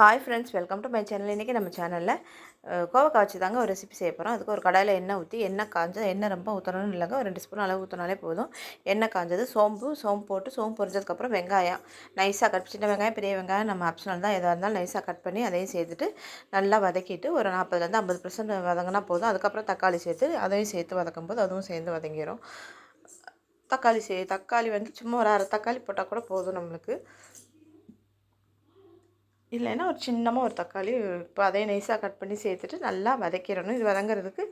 Hi friends welcome to my channel இன்றைக்கி நம்ம சேனலில் கோவக்காய் வச்சு தாங்க ஒரு ரெசிபி செய்ய போகிறோம் அதுக்கு ஒரு கடாயில் எண்ணெய் ஊற்றி எண்ணெய் காஞ்சது எண்ணெய் ரொம்ப ஊற்றணும்னு இல்லைங்க. ஒரு ரெண்டு ஸ்பூன் அளவு ஊற்றினாலே போதும். எண்ணெய் காஞ்சது சோம்பு சோம்பு போட்டு சோம்பு பொரிஞ்சதுக்கப்புறம் வெங்காயம். நைஸாக கட் சின்ன வெங்காயம் பெரிய வெங்காயம் நம்ம ஆப்ஷனல் தான் எதாக இருந்தாலும் நைஸாக கட் பண்ணி அதையும் சேர்த்துட்டு நல்லா வதக்கிட்டு ஒரு நாற்பதுலேருந்து ஐம்பது பர்சன்ட் வதங்கினா போதும். அதுக்கப்புறம் தக்காளி சேர்த்து அதையும் சேர்த்து வதக்கும் போது அதுவும் சேர்ந்து வதங்கிடும் தக்காளி சே தக்காளி வந்து சும்மா ஒரு அரை தக்காளி போட்டால் கூட போதும் நம்மளுக்கு. இல்லைன்னா ஒரு சின்னமாக ஒரு தக்காளி இப்போ அதே நைஸாக கட் பண்ணி சேர்த்துட்டு நல்லா வதக்கிடணும். இது வதங்குறதுக்கு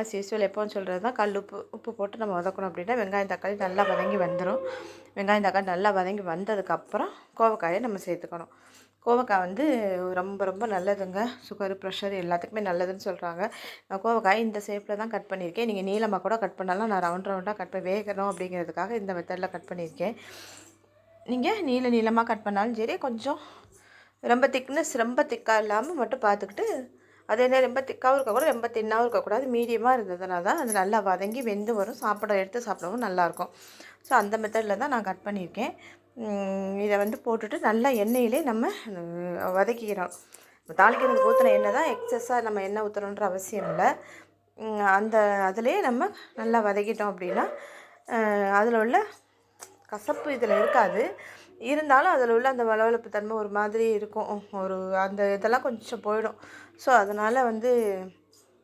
அஸ் யூஸ்வல் எப்போன்னு சொல்கிறது தான் கல் உப்பு உப்பு போட்டு நம்ம வதக்கணும் அப்படின்னா வெங்காயம் தக்காளி நல்லா வதங்கி வந்துடும் வெங்காயம் தக்காளி நல்லா வதங்கி வந்ததுக்கப்புறம் கோவக்காயை நம்ம சேர்த்துக்கணும். கோவக்காய் வந்து ரொம்ப ரொம்ப நல்லதுங்க. சுகர் ப்ரெஷர் எல்லாத்துக்குமே நல்லதுன்னு சொல்கிறாங்க நான் கோவக்காய் இந்த ஷேப்பில் தான் கட் பண்ணியிருக்கேன். நீங்கள் நீளமாக கூட கட் பண்ணாலும். நான் ரவுண்ட் ரவுண்டாக கட் பண்ணி வேகணும் அப்படிங்கிறதுக்காக இந்த மெத்தடில் கட் பண்ணியிருக்கேன். நீங்கள் நீள நீளமாக கட் பண்ணாலும் சரி கொஞ்சம் ரொம்ப திக்னஸ் ரொம்ப திக்காக இல்லாமல் மட்டும் பார்த்துக்கிட்டு அதே நேரம் ரொம்ப திக்காகவும் இருக்கக்கூடாது ரொம்ப தின்னாகவும் இருக்கக்கூடாது மீடியமாக இருந்ததுனால தான் அது நல்லா வதங்கி வெந்து வரும். சாப்பிட எடுத்து சாப்பிடவும் நல்லாயிருக்கும் ஸோ அந்த மெத்தடில் தான் நான் கட் பண்ணியிருக்கேன். இதை வந்து போட்டுட்டு நல்லா எண்ணெயிலே நம்ம வதக்கிக்கிறோம். தாளிக்கிறதுக்கு ஊற்றின எண்ணெய் தான் எக்ஸஸாக நம்ம எண்ணெய் ஊற்றணுன்ற அவசியம் இல்லை. அந்த அதிலே நம்ம நல்லா வதக்கிட்டோம் அப்படின்னா அதில் உள்ள கசப்பு இதில் இருக்காது. இருந்தாலும் அதில் உள்ள அந்த வளவளப்பு தன்மை ஒரு மாதிரி இருக்கும். ஒரு அந்த இதெல்லாம் கொஞ்சம் போயிடும். ஸோ அதனால் வந்து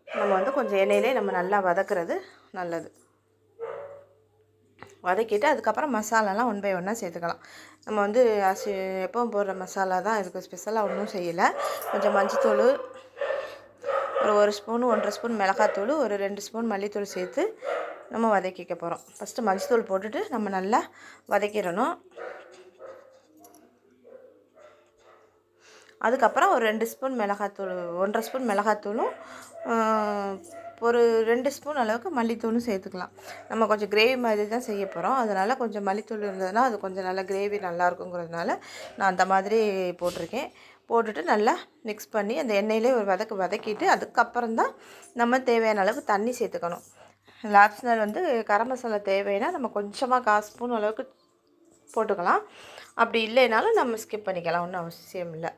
நம்ம வந்து கொஞ்சம் எண்ணெயிலே நம்ம நல்லா வதக்குறது நல்லது. வதக்கிட்டு அதுக்கப்புறம் மசாலாலாம் ஒன் பை ஒன்னாக சேர்த்துக்கலாம். நம்ம வந்து அசி எப்பவும் போடுற மசாலா தான் இதுக்கு ஸ்பெஷலாக ஒன்றும் செய்யலை. கொஞ்சம் மஞ்சத்தூள் ஒரு ஒரு ஸ்பூன் ஒன்றரை ஸ்பூன் மிளகாத்தூள் ஒரு ரெண்டு ஸ்பூன் மல்லித்தூள் சேர்த்து நம்ம வதக்கிக்க போகிறோம் ஃபஸ்ட்டு மஞ்சத்தூள் போட்டுட்டு நம்ம நல்லா வதக்கிடணும். அதுக்கப்புறம் ஒரு ரெண்டு ஸ்பூன் மிளகாத்தூள் ஒன்றரை ஸ்பூன் மிளகாத்தூளும் ஒரு ரெண்டு ஸ்பூன் அளவுக்கு மல்லித்தூளும் சேர்த்துக்கலாம். நம்ம கொஞ்சம் கிரேவி மாதிரி தான் செய்ய போகிறோம் அதனால் கொஞ்சம் மல்லித்தூள் இருந்ததுன்னா அது கொஞ்சம் நல்லா கிரேவி நல்லா இருக்குங்கிறதுனால நான் அந்த மாதிரி போட்டிருக்கேன். போட்டுட்டு நல்லா மிக்ஸ் பண்ணி அந்த எண்ணெயிலே ஒரு வதக்கு வதக்கிட்டு அதுக்கப்புறம் தான் நம்ம தேவையான அளவுக்கு தண்ணி சேர்த்துக்கணும். லாப்ஸ்னர் வந்து கரம் மசாலா தேவைன்னா நம்ம கொஞ்சமாக கால் ஸ்பூன் அளவுக்கு போட்டுக்கலாம். அப்படி இல்லைனாலும் நம்ம ஸ்கிப் பண்ணிக்கலாம். ஒன்றும் அவசியம் இல்லை.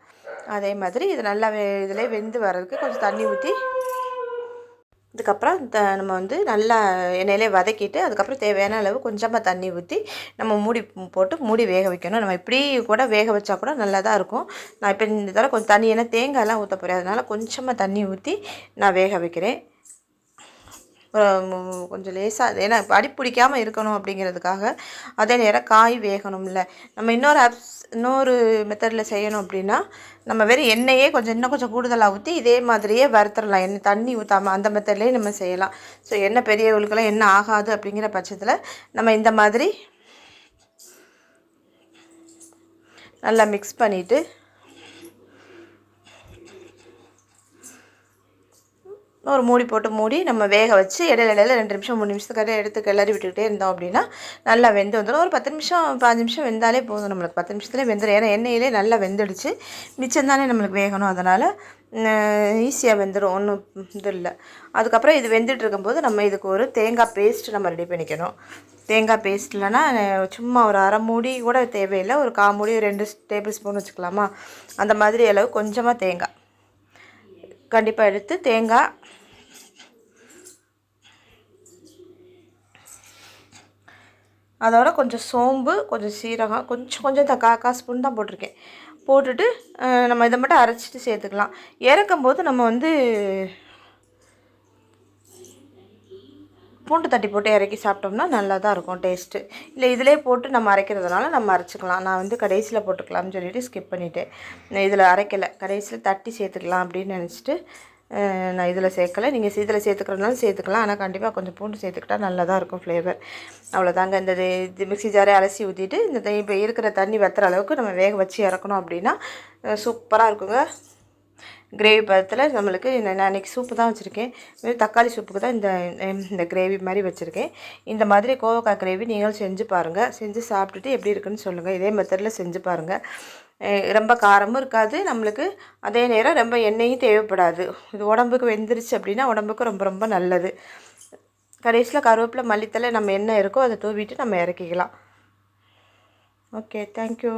அதே மாதிரி இது நல்லா வெ இதில் வெந்து வர்றதுக்கு கொஞ்சம் தண்ணி ஊற்றி அதுக்கப்புறம் த நம்ம வந்து நல்லா எண்ணெயிலே வதக்கிட்டு அதுக்கப்புறம் தேவையான அளவு கொஞ்சமாக தண்ணி ஊற்றி நம்ம மூடி போட்டு மூடி வேக வைக்கணும். நம்ம இப்படி கூட வேக வச்சா கூட நல்லா தான் இருக்கும். நான் இப்போ இந்த தடவை கொஞ்சம் தண்ணி ஏன்னா தேங்காயெல்லாம் ஊற்ற போகிறேன் அதனால் கொஞ்சமாக தண்ணி ஊற்றி நான் வேக வைக்கிறேன். கொஞ்சம் லேசாக ஏன்னா அடி பிடிக்காமல் இருக்கணும் அப்படிங்கிறதுக்காக அதே நேரம் காய் வேகணும்ல. நம்ம இன்னொரு ஆப்ஸ் இன்னொரு மெத்தடில் செய்யணும் அப்படின்னா நம்ம வெறும் எண்ணெயே கொஞ்சம் இன்னும் கொஞ்சம் கூடுதலாக ஊற்றி இதே மாதிரியே வறுத்துடலாம் எண்ணெய் தண்ணி ஊற்றாமல் அந்த மெத்தட்லேயே நம்ம செய்யலாம். ஸோ எண்ணெய் பெரியவங்களுக்கெல்லாம் என்ன ஆகாது அப்படிங்கிற பட்சத்தில் நம்ம இந்த மாதிரி நல்லா மிக்ஸ் பண்ணிவிட்டு ஒரு மூடி போட்டு மூடி நம்ம வேக வச்சு இடையில இடையில ரெண்டு நிமிஷம் மூணு நிமிஷத்துக்கு எடுத்து கிளறி விட்டுக்கிட்டே இருந்தோம் அப்படின்னா நல்லா வெந்து வந்துடும். ஒரு பத்து நிமிஷம் பாஞ்சு நிமிஷம் வெந்தாலே போதும். நம்மளுக்கு பத்து நிமிஷத்துலேயே வெந்துடும். ஏன்னா எண்ணெயிலே நல்லா வெந்துடுச்சு. மிச்சம் தானே நம்மளுக்கு வேகணும். அதனால் ஈஸியாக வெந்துடும். ஒன்றும் இது இல்லை. அதுக்கப்புறம் இது வெந்துட்டு இருக்கும்போது நம்ம இதுக்கு ஒரு தேங்காய் பேஸ்ட் நம்ம ரெடி பண்ணிக்கணும். தேங்காய் பேஸ்ட் இல்லைன்னா சும்மா ஒரு அரை மூடி கூட தேவையில்லை. ஒரு கா மூடி ரெண்டு டேபிள் ஸ்பூன் வச்சுக்கலாமா? அந்த மாதிரி அளவு கொஞ்சமாக தேங்காய். கண்டிப்பாக எடுத்து தேங்காய் அதோட கொஞ்சம் சோம்பு கொஞ்சம் சீரகம் கொஞ்சம் கொஞ்சம் தக்கா கா ஸ்பூன் தான் போட்டிருக்கேன். போட்டுட்டு நம்ம இதை மட்டும் அரைச்சிட்டு சேர்த்துக்கலாம். இறக்கும்போது நம்ம வந்து பூண்டு தட்டி போட்டு இறக்கி சாப்பிட்டோம்னா நல்லா தான் இருக்கும் டேஸ்ட்டு இல்லை இதிலே போட்டு நம்ம அரைக்கிறதுனால நம்ம அரைச்சிக்கலாம். நான் வந்து கடைசியில் போட்டுக்கலாம்னு சொல்லிவிட்டு ஸ்கிப் பண்ணிவிட்டேன் இதில் அரைக்கலை. கடைசியில் தட்டி சேர்த்துக்கலாம் அப்படின்னு நினச்சிட்டு நான் இதில் சேர்க்கலை. நீங்கள் இதில் சேர்த்துக்கிறதுனாலும் சேர்த்துக்கலாம். ஆனால் கண்டிப்பாக கொஞ்சம் பூண்டு சேர்த்துக்கிட்டா நல்லா தான் இருக்கும் ஃப்ளேவர் அவ்வளோதாங்க இந்த இது மிக்சி ஜாரே அலசி ஊற்றிட்டு இந்த இப்போ இருக்கிற தண்ணி வத்துற அளவுக்கு நம்ம வேக வச்சு இறக்கணும் அப்படின்னா சூப்பராக இருக்குங்க. கிரேவி பதத்தில் நம்மளுக்கு நான் அன்றைக்கி சூப்பு தான் வச்சுருக்கேன். வெறும் தக்காளி சூப்புக்கு தான் இந்த இந்த கிரேவி மாதிரி வச்சுருக்கேன். இந்த மாதிரி கோவக்காய் கிரேவி நீங்களும் செஞ்சு பாருங்கள் செஞ்சு சாப்பிட்டுட்டு எப்படி இருக்குன்னு சொல்லுங்கள் இதே மெத்தடில் செஞ்சு பாருங்கள் ரொம்ப காரமும் இருக்காது. நம்மளுக்கு அதே நேரம் ரொம்ப எண்ணெயும் தேவைப்படாது. இது உடம்புக்கு வெந்துருச்சு அப்படின்னா உடம்புக்கு ரொம்ப ரொம்ப நல்லது. கடைசியில் கருவேப்பிலை மல்லித்தலை நம்ம என்ன இருக்கோ அதை தூவிட்டு நம்ம இறக்கிக்கலாம். Okay thank you